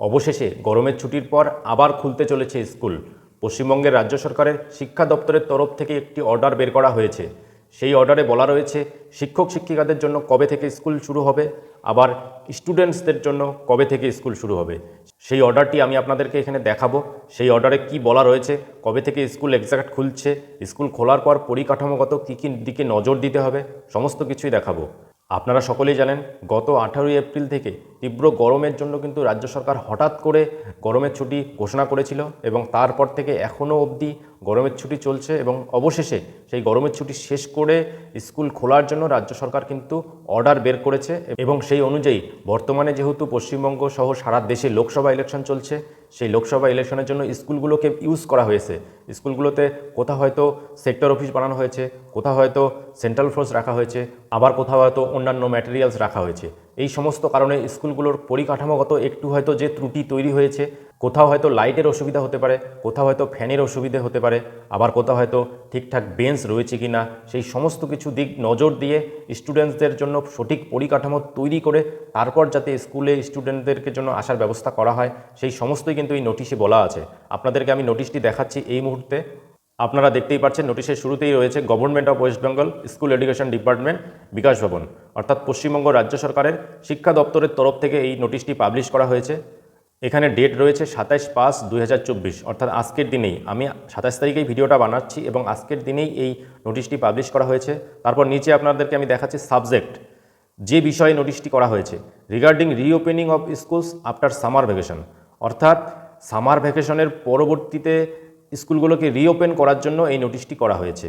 অবশেষে গরমের ছুটির পর আবার খুলতে চলেছে স্কুল। পশ্চিমবঙ্গের রাজ্য সরকারের শিক্ষা দপ্তরের তরফ থেকে একটি অর্ডার বের করা হয়েছে। সেই অর্ডারে বলা রয়েছে, শিক্ষক শিক্ষিকাদের জন্য কবে থেকে স্কুল শুরু হবে? আবার স্টুডেন্টসদের জন্য কবে থেকে স্কুল শুরু হবে? সেই অর্ডারটি আমি আপনাদেরকে এখানে দেখাবো। সেই অর্ডারে কি বলা রয়েছে, কবে থেকে স্কুল এক্সাক্ট খুলছে, স্কুল খোলার পর পরিকাঠামোগত কী কী দিকে নজর দিতে হবে, সমস্ত কিছুই দেখাবো। আপনারা সকলেই জানেন, গত আঠারোই এপ্রিল থেকে তীব্র গরমের জন্য কিন্তু রাজ্য সরকার হঠাৎ করে গরমের ছুটি ঘোষণা করেছিল এবং তারপর থেকে এখনও অবধি গরমের ছুটি চলছে এবং অবশেষে সেই গরমের ছুটি শেষ করে স্কুল খোলার জন্য রাজ্য সরকার কিন্তু অর্ডার বের করেছে এবং সেই অনুযায়ী বর্তমানে যেহেতু পশ্চিমবঙ্গ সহ সারা দেশে লোকসভা ইলেকশন চলছে, সেই লোকসভা ইলেকশনের জন্য স্কুলগুলোকে ইউজ করা হয়েছে। স্কুলগুলোতে কোথাও হয়তো সেক্টর অফিস বানানো হয়েছে, কোথাও হয়তো সেন্ট্রাল ফোর্স রাখা হয়েছে, আবার কোথাও হয়তো অন্যান্য ম্যাটেরিয়ালস রাখা হয়েছে। এই সমস্ত কারণে স্কুলগুলোর পরিকাঠামোগত একটু হয়তো যে ত্রুটি তৈরি হয়েছে, কোথাও হয়তো লাইটের অসুবিধা হতে পারে, কোথাও হয়তো ফ্যানের অসুবিধা হতে পারে, আবার কোথাও হয়তো ঠিকঠাক বেঞ্চ রয়েছে কি না সেই সমস্ত কিছু দিক নজর দিয়ে স্টুডেন্টসদের জন্য সঠিক পরিকাঠামো তৈরি করে তারপর যাতে স্কুলে স্টুডেন্টদেরকে জন্য আসার ব্যবস্থা করা হয়, সেই সমস্তই কিন্তু এই নোটিশে বলা আছে। আপনাদেরকে আমি নোটিশটি দেখাচ্ছি, এই মুহূর্তে আপনারা দেখতেই পাচ্ছেন নোটিশের শুরুতেই রয়েছে government of West Bengal school education department Bikash Bhavan. অর্থাৎ পশ্চিমবঙ্গ রাজ্য সরকারের শিক্ষা দপ্তরের তরফ থেকে এই নোটিশটি পাবলিশ করা হয়েছে। এখানে ডেট রয়েছে সাতাইশ পাঁচ দুই অর্থাৎ আজকের দিনেই। আমি সাতাশ তারিখেই ভিডিওটা বানাচ্ছি এবং আজকের দিনেই এই নোটিশটি পাবলিশ করা হয়েছে। তারপর নিচে আপনাদেরকে আমি দেখাচ্ছি সাবজেক্ট যে বিষয়ে নোটিশটি করা হয়েছে। Regarding reopening of schools after summer vacation অর্থাৎ সামার ভ্যাকেশনের পরবর্তীতে স্কুলগুলোকে রিওপেন করার জন্য এই নোটিশটি করা হয়েছে।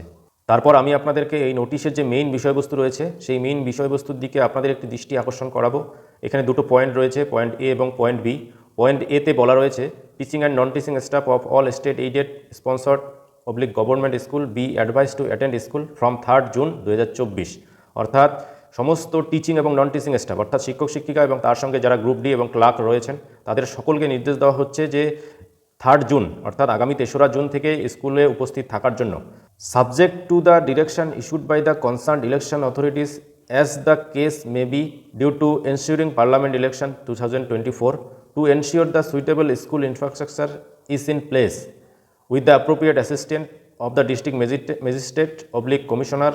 তারপর আমি আপনাদেরকে এই নোটিশের যে মেইন বিষয়বস্তু রয়েছে, সেই মেইন বিষয়বস্তুর দিকে আপনাদের একটি দৃষ্টি আকর্ষণ করাবো। এখানে দুটো পয়েন্ট রয়েছে পয়েন্ট এ এবং পয়েন্ট বি পয়েন্ট এতে বলা রয়েছে teaching and non teaching staff of all state aided sponsored public government school be advise to attend school from third June দু হাজার চব্বিশ। অর্থাৎ সমস্ত টিচিং এবং নন টিচিং স্টাফ অর্থাৎ শিক্ষক, শিক্ষিকা এবং তার সঙ্গে যারা গ্রুপ ডি এবং ক্লার্ক রয়েছেন, তাদের সকলকে নির্দেশ দেওয়া হচ্ছে যে থার্ড জুন অর্থাৎ আগামী তেসরা জুন থেকে স্কুলে উপস্থিত থাকার জন্য। Subject to the direction issued by the concern election authorities as the case may be due to ensuring parliament election two thousand twenty four to ensure the suitable school infrastructure is in place with the appropriate assistant of the district magistrate, oblique commissioner,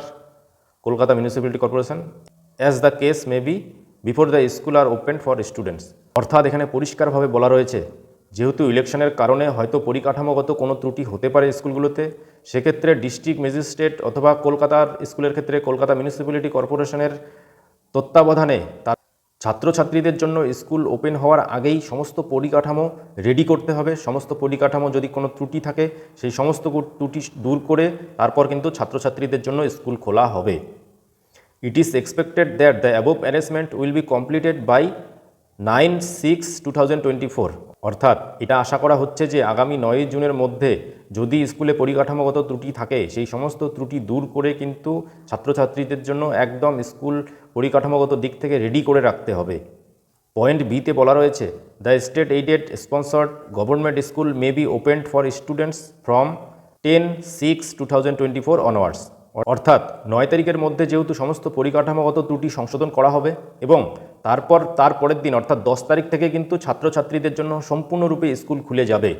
kolkata municipality corporation, as the case may be before the school are opened for students অর্থাৎ এখানে পরিষ্কারভাবে বলা রয়েছে যেহেতু ইলেকশনের কারণে হয়তো পরিকাঠামোগত কোনো ত্রুটি হতে পারে স্কুলগুলোতে, সেক্ষেত্রে ডিস্ট্রিক্ট ম্যাজিস্ট্রেট অথবা কলকাতার স্কুলের ক্ষেত্রে কলকাতা মিউনিসিপ্যালিটি কর্পোরেশনের তত্ত্বাবধানে তার ছাত্রছাত্রীদের জন্য স্কুল ওপেন হওয়ার আগেই সমস্ত পরিকাঠামো রেডি করতে হবে। সমস্ত পরিকাঠামো যদি কোনো ত্রুটি থাকে, সেই সমস্ত ত্রুটি দূর করে তারপর কিন্তু ছাত্রছাত্রীদের জন্য স্কুল খোলা হবে। It is expected that the above arrangement will be completed by nine six two thousand twenty four অর্থাৎ এটা আশা করা হচ্ছে যে আগামী নয় জুনের মধ্যে যদি স্কুলে পরিকাঠামোগত ত্রুটি থাকে, সেই সমস্ত ত্রুটি দূর করে কিন্তু ছাত্রছাত্রীদের জন্য একদম স্কুল পরিকাঠামোগত দিক থেকে রেডি করে রাখতে হবে। পয়েন্ট বিতে বলা রয়েছে the state aided sponsored government school may be opened for students from ten six two thousand twenty four onwards অর্থাৎ নয় তারিখের মধ্যে যেহেতু সমস্ত পরিকাঠামোগত ত্রুটি সংশোধন করা হবে এবং তারপর তার পরের দিন, অর্থাৎ দশ তারিখ থেকে কিন্তু ছাত্রছাত্রীদের জন্য সম্পূর্ণরূপে স্কুল খুলে যাবে।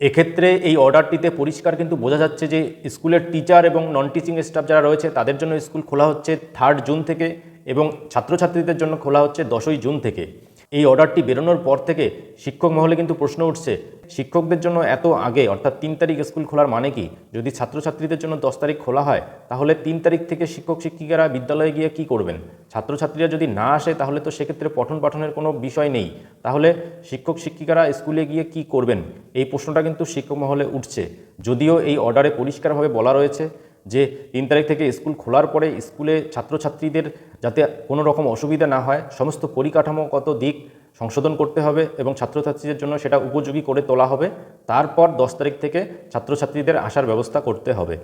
এক্ষেত্রে এই অর্ডারটিতে পরিষ্কার কিন্তু বোঝা যাচ্ছে যে স্কুলের টিচার এবং নন টিচিং স্টাফ যারা রয়েছে, তাদের জন্য স্কুল খোলা হচ্ছে থার্ড জুন থেকে এবং ছাত্রছাত্রীদের জন্য খোলা হচ্ছে দশই জুন থেকে। এই অর্ডারটি বেরোনোর পর থেকে শিক্ষক মহলে কিন্তু প্রশ্ন উঠছে, শিক্ষকদের জন্য এত আগে, অর্থাৎ তিন তারিখ স্কুল খোলার মানে কি? যদি ছাত্রছাত্রীদের জন্য দশ তারিখ খোলা হয়, তাহলে তিন তারিখ থেকে শিক্ষক, শিক্ষিকারা বিদ্যালয়ে গিয়ে কি করবেন? ছাত্রছাত্রীরা যদি না আসে, তাহলে তো সেক্ষেত্রে পঠন পাঠনের কোনো বিষয় নেই। তাহলে শিক্ষক, শিক্ষিকারা স্কুলে গিয়ে কি করবেন? এই প্রশ্নটা কিন্তু শিক্ষক মহলে উঠছে। যদিও এই অর্ডারে পরিষ্কারভাবে বলা রয়েছে যে তিন তারিখ থেকে স্কুল খোলার পরে স্কুলে ছাত্রছাত্রীদের যাতে কোনো রকম অসুবিধা না হয়, সমস্ত পরিকাঠামোগত দিক সংশোধন করতে হবে এবং ছাত্রছাত্রীদের জন্য সেটা উপযোগী করে তোলা হবে। তারপর দশ তারিখ থেকে ছাত্রছাত্রীদের আসার ব্যবস্থা করতে হবে।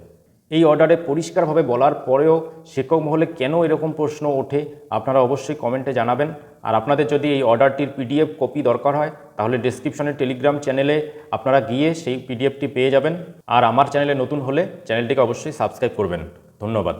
এই অর্ডারে পরিষ্কারভাবে বলার পরেও শিক্ষক মহলে কেন এরকম প্রশ্ন ওঠে, আপনারা অবশ্যই কমেন্টে জানাবেন। আর আপনাদের যদি এই অর্ডারটির পিডিএফ কপি দরকার হয়, তাহলে ডেসক্রিপশনের টেলিগ্রাম চ্যানেলে আপনারা গিয়ে সেই পিডিএফটি পেয়ে যাবেন। আর আমার চ্যানেলে নতুন হলে চ্যানেলটিকে অবশ্যই সাবস্ক্রাইব করবেন। ধন্যবাদ।